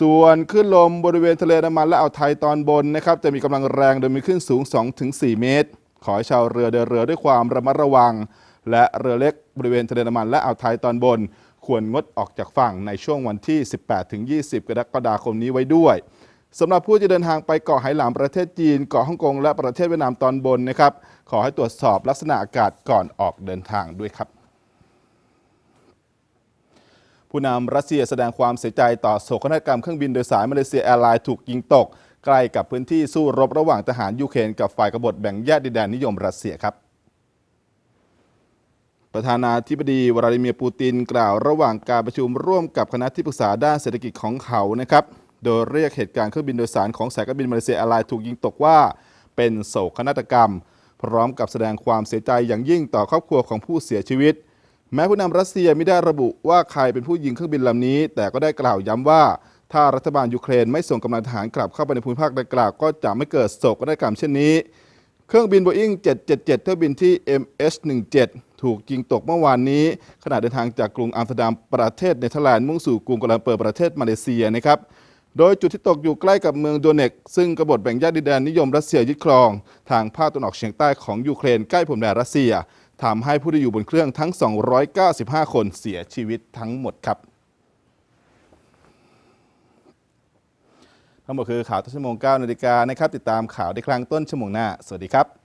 ส่วนคลื่นลมบริเวณทะเลน้ำมันและอ่าวไทยตอนบนนะครับจะมีกำลังแรงโดยมีคลื่นสูง 2-4 เมตร ขอให้ชาวเรือเดินเรือด้วยความระมัดระวัง และเรือเล็กบริเวณทะเลน้ำมันและอ่าวไทยตอนบน ควรงดออกจากฝั่งในช่วงวันที่ 18-20 กรกฎาคมนี้ไว้ด้วยสำหรับผู้ที่เดินทางไปเกาะไหหลำประเทศจีนเกาะฮ่องกงและประเทศเวียดนามตอนบนนะครับขอให้ตรวจสอบลักษณะอากาศก่อนออกเดินทางด้วยครับ ผู้นำรัสเซียแสดงความเสียใจต่อโศกนาฏกรรมเครื่องบินโดยสารมาเลเซียแอร์ไลน์ถูกยิงตก ใกล้กับพื้นที่สู้รบระหว่างทหารยูเครนกับฝ่ายกบฏแบ่งแยกดินแดนนิยมรัสเซียครับประธานาธิบดีวลาดิเมียร์ปูตินกล่าวระหว่างการประชุมร่วมกับคณะที่ปรึกษาด้านเศรษฐกิจของเขานะครับโดยเรียกเหตุการณ์เครื่องบินโดยสารของสายการบินมาเลเซียแอร์ไลน์ถูกยิงตกว่า เป็นโศกนาฏกรรม พร้อมกับแสดงความเสียใจอย่างยิ่งต่อครอบครัวของผู้เสียชีวิต แม้ผู้นำรัสเซียไม่ได้ระบุว่าใครเป็นผู้ยิงเครื่องบินลำนี้ แต่ก็ได้กล่าวย้ำว่า ถ้ารัฐบาลยูเครนไม่ส่งกำลังทหารกลับเข้าไปในภูมิภาคดังกล่าวก็จะไม่เกิดโศกนาฏกรรมเช่นนี้ เครื่องบินโบอิ้ง777 เที่ยวบินที่ MH17 ถูกยิงตกเมื่อวานนี้ขณะเดินทางจากกรุงอัมสเตอร์ดัมประเทศเนเธอร์แลนด์มุ่งสู่กรุงกัวลาเปอร์ประเทศมาเลเซียนะครับโดยจุดที่ตกอยู่ใกล้กับเมืองโดเนก ซึ่งกบฏแบ่งแยกดินแดนนิยมรัสเซียยึดครอง ทางภาคตะวันออกเฉียงใต้ของยูเครนใกล้พรมแดนรัสเซีย ทำให้ผู้ที่อยู่บนเครื่องทั้ง 295 คนเสียชีวิตทั้งหมดครับ ทั้งหมดคือข่าวต้นชั่วโมง9นาฬิกานะครับ ติดตามข่าวได้ครั้งต้นชั่วโมงหน้า สวัสดีครับ